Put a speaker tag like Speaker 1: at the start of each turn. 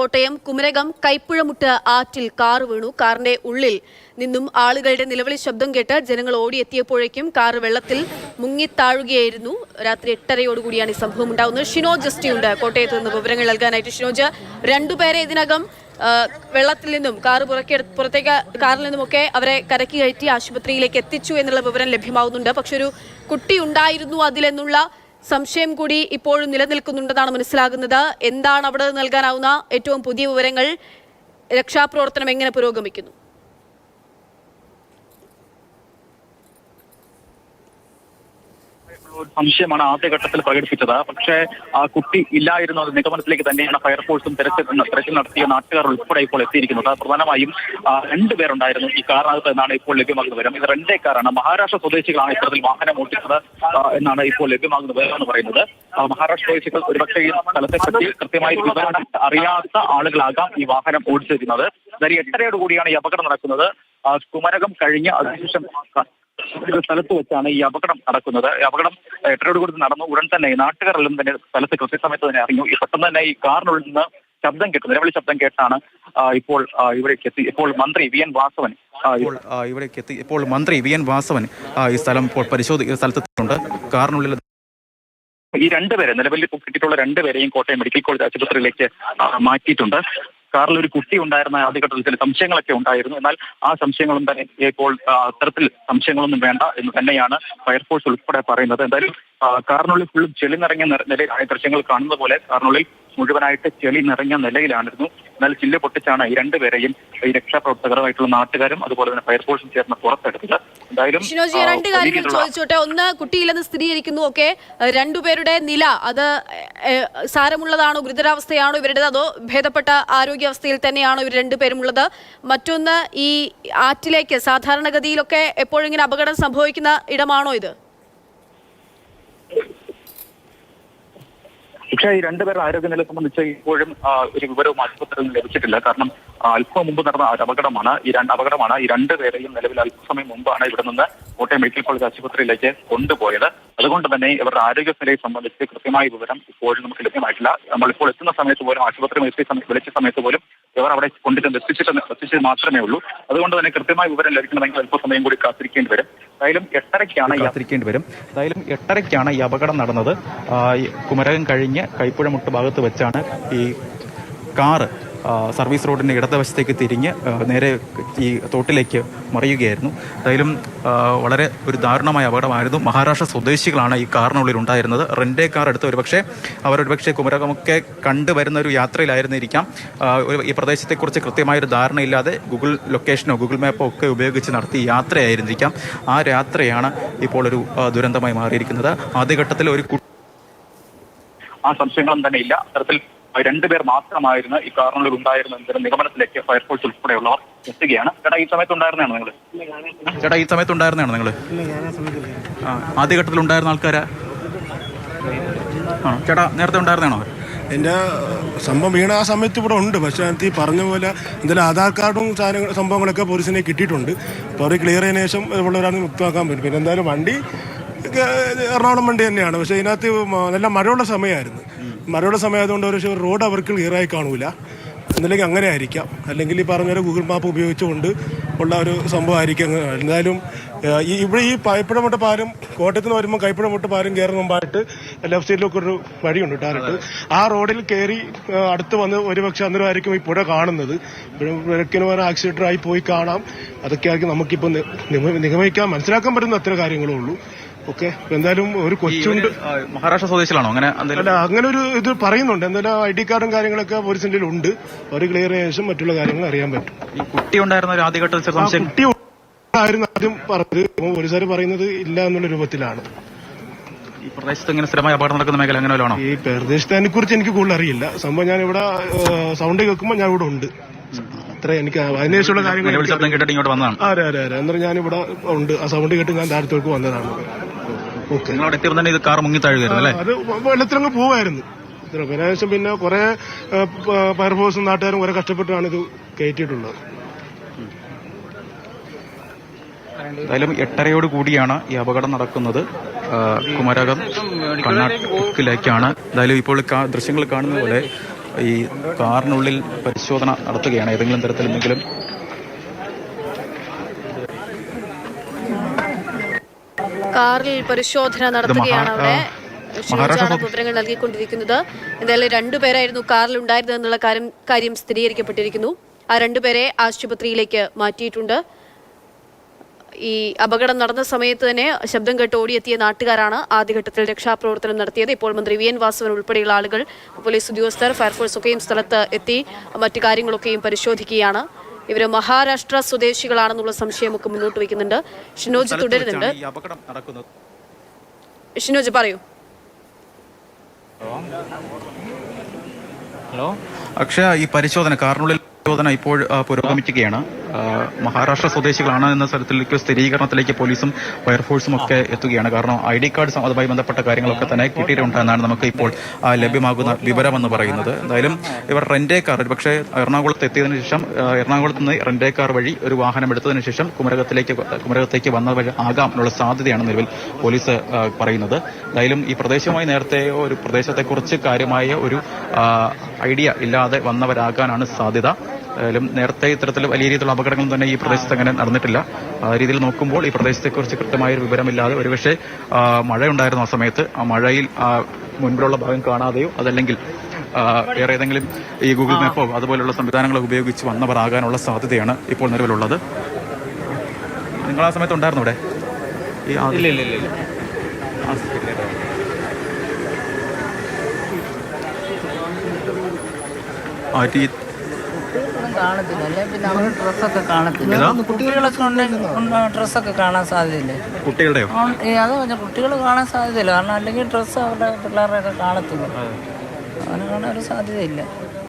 Speaker 1: കോട്ടയം കുമരകം കൈപ്പുഴമുട്ട് ആറ്റിൽ കാർ വീണു. കാറിന്റെ ഉള്ളിൽ നിന്നും ആളുകളുടെ നിലവിളി ശബ്ദം കേട്ട് ജനങ്ങൾ ഓടിയെത്തിയപ്പോഴേക്കും കാർ വെള്ളത്തിൽ മുങ്ങിത്താഴുകയായിരുന്നു രാത്രി എട്ടരയോടുകൂടിയാണ് ഈ സംഭവം ഉണ്ടാകുന്നത് ഷിനോജ് ജസ്റ്റിയുണ്ട്. കോട്ടയത്ത് നിന്ന് വിവരങ്ങൾ നൽകാനായിട്ട് ഷിനോജ് രണ്ടുപേരെ ഇതിനകം വെള്ളത്തിൽ നിന്നും കാർ പുറക്കെ പുറത്തേക്ക് കാറിൽ നിന്നുമൊക്കെ അവരെ കരക്കി കയറ്റി ആശുപത്രിയിലേക്ക് എത്തിച്ചു എന്നുള്ള വിവരം ലഭ്യമാവുന്നുണ്ട്. പക്ഷെ ഒരു കുട്ടി ഉണ്ടായിരുന്നു അതിലെന്നുള്ള സംശയം കൂടി ഇപ്പോഴും നിലനിൽക്കുന്നുണ്ടെന്നാണ് മനസ്സിലാകുന്നത്. എന്താണ് അവിടെ നൽകാനാവുന്ന ഏറ്റവും പുതിയ വിവരങ്ങൾ രക്ഷാപ്രവർത്തനം എങ്ങനെ പുരോഗമിക്കുന്നു?
Speaker 2: ഒരു സംശയമാണ് ആദ്യഘട്ടത്തിൽ പ്രകടിപ്പിച്ചത്. പക്ഷേ ആ കുട്ടി ഇല്ലായിരുന്നു. അത് നിഗമനത്തിലേക്ക് തന്നെയാണ് ഫയർഫോഴ്സും തെരച്ചിൽ തെരച്ചിൽ നടത്തിയ നാട്ടുകാർ ഉൾപ്പെടെ ഇപ്പോൾ എത്തിയിരിക്കുന്നത്. പ്രധാനമായും രണ്ടുപേരുണ്ടായിരുന്നു ഈ കാറിനകത്ത് എന്നാണ് ഇപ്പോൾ ലഭ്യമാകുന്ന വിവരം ഇത് രണ്ടേ കാറാണ്. മഹാരാഷ്ട്ര സ്വദേശികളാണ് ഇത്തരത്തിൽ വാഹനം ഓടിച്ചത് എന്നാണ് ഇപ്പോൾ ലഭ്യമാകുന്ന വിവരം എന്ന് പറയുന്നത്. മഹാരാഷ്ട്ര സ്വദേശികൾ ഒരുപക്ഷെ ഈ സ്ഥലത്തെ പറ്റി കൃത്യമായി വിവരം അറിയാത്ത ആളുകളാകാം ഈ വാഹനം ഓടിച്ചിരുന്നത് എന്തായാലും എട്ടരയോട് കൂടിയാണ് ഈ അപകടം നടക്കുന്നത്. കുമരകം കഴിഞ്ഞ് അതിനുശേഷം ഒരു സ്ഥലത്ത് വെച്ചാണ് ഈ അപകടം നടക്കുന്നത്. ഈ അപകടം എട്ടരയോട് കൂടി നടന്നു. ഉടൻ തന്നെ നാട്ടുകാരെല്ലാം തന്നെ സ്ഥലത്ത് കൃത്യസമയത്ത് തന്നെ അറിഞ്ഞു ഈ പെട്ടെന്ന് തന്നെ ഈ കാറിനുള്ളിൽ നിന്ന് ശബ്ദം കേട്ടു. നിലവിളി ശബ്ദം കേട്ടാണ് ഇപ്പോൾ ഇവിടേക്ക് എത്തി. ഇപ്പോൾ മന്ത്രി വി എൻ വാസവൻ
Speaker 3: ഇപ്പോൾ ഇവിടേക്ക് എത്തി. ഇപ്പോൾ മന്ത്രി വി എൻ വാസവൻ ഈ സ്ഥലം ഇപ്പോൾ പരിശോധി സ്ഥലത്തെത്തിയിട്ടുണ്ട് കാറിനുള്ളിൽ
Speaker 2: ഈ രണ്ടുപേരെ നിലവിൽ കിട്ടിയിട്ടുള്ള രണ്ടുപേരെയും കോട്ടയം മെഡിക്കൽ കോളേജ് ആശുപത്രിയിലേക്ക് മാറ്റിയിട്ടുണ്ട്. കാറിൽ ഒരു കുട്ടി ഉണ്ടായിരുന്ന ആദ്യഘട്ടത്തിൽ ചില സംശയങ്ങളൊക്കെ ഉണ്ടായിരുന്നു. എന്നാൽ ആ സംശയങ്ങളും തന്നെ ഇപ്പോൾ അത്തരത്തിൽ സംശയങ്ങളൊന്നും വേണ്ട എന്ന് തന്നെയാണ് ഫയർഫോഴ്സ് ഉൾപ്പെടെ പറയുന്നത്. എന്തായാലും കാറിനുള്ളിൽ ഫുള്ളും ചെളി നിറഞ്ഞ നിലയിലായ ദൃശ്യങ്ങൾ കാണുന്നത് പോലെ കാറിനുള്ളിൽ മുഴുവനായിട്ട് ചെളി നിറഞ്ഞ നിലയിലാണിരുന്നു. എന്നാൽ ചില്ല് പൊട്ടിച്ചാണ് ഈ രണ്ടുപേരെയും ഈ രക്ഷാപ്രവർത്തകരുമായിട്ടുള്ള നാട്ടുകാരും അതുപോലെ തന്നെ ഫയർഫോഴ്സും ചേർന്ന് പുറത്തെടുത്തത്. എന്തായാലും
Speaker 1: ഷിനോജി രണ്ട് കാര്യങ്ങൾ ചോദിച്ചോട്ടെ? ഒന്ന് കുട്ടിയില്ലെന്ന് സ്ഥിരീകരിക്കുന്നു ഒക്കെ രണ്ടുപേരുടെ നില അത് സാരമുള്ളതാണോ ഗുരുതരാവസ്ഥയാണോ ഇവരുടേത്? അതോ ഭേദപ്പെട്ട ആരോഗ്യാവസ്ഥയിൽ തന്നെയാണോ ഇവർ രണ്ടുപേരും ഉള്ളത് മറ്റൊന്ന് ഈ ആറ്റിലേക്ക് സാധാരണഗതിയിലൊക്കെ എപ്പോഴെങ്കിലും അപകടം സംഭവിക്കുന്ന ഇടമാണോ ഇത്?
Speaker 2: പക്ഷേ ഈ രണ്ടുപേരുടെ ആരോഗ്യനില സംബന്ധിച്ച് ഇപ്പോഴും ഒരു വിവരവും ആശുപത്രിയിൽ നിന്ന് ലഭിച്ചിട്ടില്ല. കാരണം അല്പം മുമ്പ് നടന്ന ഒരു അപകടമാണ്. ഈ രണ്ട് അപകടമാണ് ഈ രണ്ടുപേരെയും നിലവിൽ അല്പസമയം മുമ്പാണ് ഇവിടെ നിന്ന് കോട്ടയം മെഡിക്കൽ കോളേജ് ആശുപത്രിയിലേക്ക് കൊണ്ടുപോയത്. അതുകൊണ്ട് തന്നെ ഇവരുടെ ആരോഗ്യനിലയെ സംബന്ധിച്ച് കൃത്യമായ വിവരം ഇപ്പോഴും നമുക്ക് ലഭ്യമായിട്ടില്ല. നമ്മളിപ്പോൾ എത്തുന്ന സമയത്ത് പോലും ആശുപത്രി വിളിച്ച സമയത്ത് പോലും ഇവർ അവിടെ കൊണ്ടിട്ട് എത്തിച്ചിട്ട് എത്തിച്ചത് മാത്രമേ ഉള്ളൂ. അതുകൊണ്ട് തന്നെ കൃത്യമായ വിവരം ലഭിക്കണമെങ്കിൽ അല്പസമയം കൂടി കാത്തിരിക്കേണ്ടി വരും. എന്തായാലും എട്ടരയ്ക്കാണ്
Speaker 3: കാത്തിരിക്കേണ്ടി വരും. എന്തായാലും എട്ടരയ്ക്കാണ് ഈ അപകടം നടന്നത്. കുമരകം കഴിഞ്ഞ് കൈപ്പുഴമുട്ട് ഭാഗത്ത് വെച്ചാണ് ഈ കാറ് സർവീസ് റോഡിന്റെ ഇടതുവശത്തേക്ക് തിരിഞ്ഞ് നേരെ ഈ തോട്ടിലേക്ക് മറിയുകയായിരുന്നു. എന്തായാലും വളരെ ഒരു ദാരുണമായ അപകടമായിരുന്നു. മഹാരാഷ്ട്ര സ്വദേശികളാണ് ഈ കാറിനുള്ളിൽ ഉണ്ടായിരുന്നത്. റെന്റേ കാർ എടുത്ത് ഒരുപക്ഷെ അവർ ഒരുപക്ഷെ കുമരകമൊക്കെ കണ്ടുവരുന്ന ഒരു യാത്രയിലായിരുന്നിരിക്കാം. ഒരു- ഈ പ്രദേശത്തെക്കുറിച്ച് കൃത്യമായൊരു ധാരണയില്ലാതെ ഗൂഗിൾ ലൊക്കേഷനോ ഗൂഗിൾ മാപ്പോ ഒക്കെ ഉപയോഗിച്ച് നടത്തിയ യാത്രയായിരുന്നിരിക്കാം. ആ യാത്രയാണ് ഇപ്പോൾ ഒരു ദുരന്തമായി മാറിയിരിക്കുന്നത്. ആദ്യഘട്ടത്തിൽ ഒരു
Speaker 2: ആ സംശയങ്ങളും തന്നെ ഇല്ല. അത്തരത്തിൽ രണ്ടുപേർ മാത്രമായിരുന്നു ഈ കാറിനുള്ളിൽ ഉണ്ടായിരുന്ന എന്നൊരു നിഗമനത്തിലേക്ക് ഫയർഫോഴ്സ് ഉൾപ്പെടെയുള്ളവർ എത്തുകയാണ്. ചേട്ടാ ഈ സമയത്ത് ഉണ്ടായിരുന്നതാണ് നിങ്ങൾ
Speaker 3: ചേട്ടാ ഈ സമയത്ത് ഉണ്ടായിരുന്നതാണോ നിങ്ങൾ ആദ്യഘട്ടത്തിൽ ഉണ്ടായിരുന്ന ആൾക്കാരാ? ആണോ? ചേട്ടാ നേരത്തെ ഉണ്ടായിരുന്നാണോ
Speaker 4: എന്റെ സംഭവം വീണ ആ സമയത്ത് ഇവിടെ ഉണ്ട്. പക്ഷെ അതിനകത്ത് ഈ പറഞ്ഞ പോലെ എന്തായാലും ആധാർ കാർഡും സാധനങ്ങൾ സംഭവങ്ങളൊക്കെ പോലീസിനെ കിട്ടിയിട്ടുണ്ട്. അപ്പോൾ അവർ ക്ലിയർ ചെയ്തതിനു ശേഷം ഉള്ളവരാണ് മുക്തമാക്കാൻ പറ്റും പിന്നെ എന്തായാലും വണ്ടി എറണാകുളം വണ്ടി തന്നെയാണ്. പക്ഷേ ഇതിനകത്ത് നല്ല മഴയുള്ള സമയമായിരുന്നു. മഴയുള്ള സമയമായതുകൊണ്ട് ഒരു പക്ഷേ റോഡ് അവർക്ക് ക്ലിയറായി കാണൂല. എന്നില്ലെങ്കിൽ അങ്ങനെ ആയിരിക്കാം. അല്ലെങ്കിൽ ഈ പറഞ്ഞ ഗൂഗിൾ മാപ്പ് ഉപയോഗിച്ചുകൊണ്ട് ഉള്ള ഒരു സംഭവമായിരിക്കും എന്തായാലും ഈ ഇവിടെ ഈ കൈപ്പുഴമുട്ട പാലം കോട്ടയത്ത് നിന്ന് വരുമ്പോൾ കൈപ്പുഴമുട്ട പാലം കയറുന്ന മുമ്പായിട്ട് ലെഫ്റ്റ് സൈഡിലൊക്കെ ഒരു വഴിയുണ്ട് ടാറിട്ട് ആ റോഡിൽ കയറി അടുത്ത് വന്ന് ഒരുപക്ഷെ അന്നേരമായിരിക്കും ഈ പുഴ കാണുന്നത്. വിളക്കിന് പകരം ആക്സിഡന്റ് ആയി പോയി കാണാം. അതൊക്കെ ആയിരിക്കും നമുക്കിപ്പോൾ നിഗമിക്കാൻ മനസ്സിലാക്കാൻ പറ്റുന്ന അത്ര കാര്യങ്ങളേ ഉള്ളൂ. ഓക്കെ. എന്തായാലും ഒരു കൊച്ചുണ്ട്.
Speaker 3: മഹാരാഷ്ട്ര സ്വദേശികളാണോ അങ്ങനെ
Speaker 4: അല്ല അങ്ങനെ ഒരു ഇത് പറയുന്നുണ്ട്. എന്തായാലും ഐ ഡി കാർഡും കാര്യങ്ങളൊക്കെ പോലീസിന്റെ ഉണ്ട്. അവർ ക്ലിയർ ചെയ്ത ശേഷം മറ്റുള്ള കാര്യങ്ങൾ അറിയാൻ പറ്റും.
Speaker 3: ഈ കുട്ടി ഉണ്ടായിരുന്ന ഒരു ആദ്യഘട്ടത്തിൽ സംശയം
Speaker 4: കുട്ടി ആയിരുന്നു ആദ്യം പറഞ്ഞത്. പോലീസുകാർ പറയുന്നത് ഇല്ല എന്നുള്ള രൂപത്തിലാണ്.
Speaker 3: ഈ പ്രദേശത്ത് ഇങ്ങനെ സ്ഥിരമായി അപകടം നടക്കുന്ന മേഖല അങ്ങനെ വല്ലതാണോ
Speaker 4: ഈ പ്രദേശത്തിനെ കുറിച്ച് എനിക്ക് കൂടുതൽ അറിയില്ല. സംഭവം ഞാൻ ഇവിടെ സൗണ്ട് കേൾക്കുമ്പോൾ ഞാൻ ഇവിടെ ഉണ്ട്. അത്ര എനിക്ക് അതിനുശേഷമുള്ള കാര്യങ്ങൾ
Speaker 3: കേട്ടിട്ട് ഇങ്ങോട്ട് വന്നതാണ്.
Speaker 4: അതെ അതെ അതെ. അന്നേരം ഞാൻ ഇവിടെ ഉണ്ട്. ആ സൗണ്ട് കേട്ട് ഞാൻ താഴത്തേക്ക് വന്നതാണ്.
Speaker 3: നിങ്ങൾ അവിടെ എത്തിയപ്പോൾ തന്നെ ഇത് കാർ മുങ്ങി താഴുകയായിരുന്നു അല്ലേ?
Speaker 4: അത് വെള്ളത്തിലങ്ങ് പോവായിരുന്നു. ഇത്ര പിന്നെ പിന്നെ കുറെ ഫയർഫോഴ്സും നാട്ടുകാരും കുറെ കഷ്ടപ്പെട്ടാണ് ഇത് കയറ്റിയിട്ടുള്ളത്.
Speaker 3: എന്തായാലും എട്ടരയോട് കൂടിയാണ് ഈ അപകടം നടക്കുന്നത്. കുമരകം കണ്ണാട്ടിലേക്കാണ് എന്തായാലും ഇപ്പോൾ ദൃശ്യങ്ങൾ കാണുന്ന പോലെ ഈ കാറിനുള്ളിൽ പരിശോധന നടത്തുകയാണ്. ഏതെങ്കിലും തരത്തിൽ എന്തെങ്കിലും
Speaker 1: കാറിൽ പരിശോധന നടത്തുകയാണ് അവിടെ. ഷിനോജാണ് വിവരങ്ങൾ നൽകിക്കൊണ്ടിരിക്കുന്നത്. എന്തായാലും രണ്ടുപേരായിരുന്നു കാറിൽ ഉണ്ടായിരുന്നത് എന്നുള്ള കാര്യം കാര്യം സ്ഥിരീകരിക്കപ്പെട്ടിരിക്കുന്നു. ആ രണ്ടുപേരെ ആശുപത്രിയിലേക്ക് മാറ്റിയിട്ടുണ്ട്. ഈ അപകടം നടന്ന സമയത്ത് തന്നെ ശബ്ദം കേട്ട് ഓടിയെത്തിയ നാട്ടുകാരാണ് ആദ്യഘട്ടത്തിൽ രക്ഷാപ്രവർത്തനം നടത്തിയത്. ഇപ്പോൾ മന്ത്രി വി. എൻ. വാസവൻ ഉൾപ്പെടെയുള്ള ആളുകൾ പോലീസ് ഉദ്യോഗസ്ഥർ ഫയർഫോഴ്സ് ഒക്കെയും സ്ഥലത്ത് എത്തി മറ്റു കാര്യങ്ങളൊക്കെയും പരിശോധിക്കുകയാണ്. ഇവർ മഹാരാഷ്ട്ര സ്വദേശികളാണെന്നുള്ള സംശയമൊക്കെ മുന്നോട്ട് വയ്ക്കുന്നുണ്ട്. ഷിനോജ് തുടരുന്നുണ്ട്. ഷിനോജ് പറയൂ.
Speaker 5: ഹലോ?
Speaker 3: അക്ഷയ ഈ പരിശോധന കാറിനുള്ളിൽ പരിശോധന ഇപ്പോൾ പുരോഗമിക്കുകയാണ്. മഹാരാഷ്ട്ര സ്വദേശികളാണ് എന്ന സ്ഥലത്തിലേക്ക് സ്ഥിരീകരണത്തിലേക്ക് പോലീസും ഫയർഫോഴ്സും ഒക്കെ എത്തുകയാണ്. കാരണം ഐ ഡി കാർഡ് അതുമായി ബന്ധപ്പെട്ട കാര്യങ്ങളൊക്കെ തന്നെ കിട്ടിയിട്ടുണ്ടെന്നാണ് നമുക്ക് ഇപ്പോൾ ലഭ്യമാകുന്ന വിവരമെന്ന് പറയുന്നത്. എന്തായാലും ഇവർ റെന്റേ കാർ പക്ഷേ എറണാകുളത്ത് എത്തിയതിനു ശേഷം എറണാകുളത്ത് നിന്ന് റെന്റേ കാർ വഴി ഒരു വാഹനം എടുത്തതിനു ശേഷം കുമരകത്തിലേക്ക് കുമരകത്തേക്ക് വന്നവർ ആകാം എന്നുള്ള സാധ്യതയാണ് നിലവിൽ പോലീസ് പറയുന്നത്. എന്തായാലും ഈ പ്രദേശവുമായി നേരത്തെ ഒരു പ്രദേശത്തെക്കുറിച്ച് കാര്യമായ ഒരു ഐഡിയ ഇല്ലാതെ വന്നവരാകാനാണ് സാധ്യത. ഏതായാലും നേരത്തെ ഇത്തരത്തിൽ വലിയ രീതിയിലുള്ള അപകടങ്ങളും തന്നെ ഈ പ്രദേശത്ത് അങ്ങനെ നടന്നിട്ടില്ല. ആ രീതിയിൽ നോക്കുമ്പോൾ ഈ പ്രദേശത്തെക്കുറിച്ച് കൃത്യമായ ഒരു വിവരമില്ലാതെ ഒരുപക്ഷെ മഴ മഴയുണ്ടായിരുന്നു ആ സമയത്ത്. ആ മഴയിൽ ആ മുൻപിലുള്ള ഭാഗം കാണാതെയോ അതല്ലെങ്കിൽ വേറെ ഏതെങ്കിലും ഈ ഗൂഗിൾ മാപ്പോ അതുപോലുള്ള സംവിധാനങ്ങൾ ഉപയോഗിച്ച് വന്നവർ ആകാനുള്ള സാധ്യതയാണ് ഇപ്പോൾ നിലവിലുള്ളത്. നിങ്ങൾ ആ സമയത്ത് ഉണ്ടായിരുന്നു ഇവിടെ ഈ
Speaker 6: കാണത്തില്ല. അല്ലെ? പിന്നെ അവരുടെ ഡ്രസ്സൊക്കെ കാണത്തില്ല. കുട്ടികളൊക്കെ ഉണ്ടെങ്കിൽ ഡ്രസ്സൊക്കെ കാണാൻ സാധ്യതയില്ലേ?
Speaker 3: കുട്ടികളുടെയോ?
Speaker 6: അത് പറഞ്ഞ കുട്ടികൾ കാണാൻ സാധ്യതയില്ല. കാരണം അല്ലെങ്കിൽ ഡ്രസ്സ് അവരുടെ പിള്ളേരുടെയൊക്കെ കാണത്തുള്ളൂ അവന് കാണാൻ ഒരു സാധ്യതയില്ല.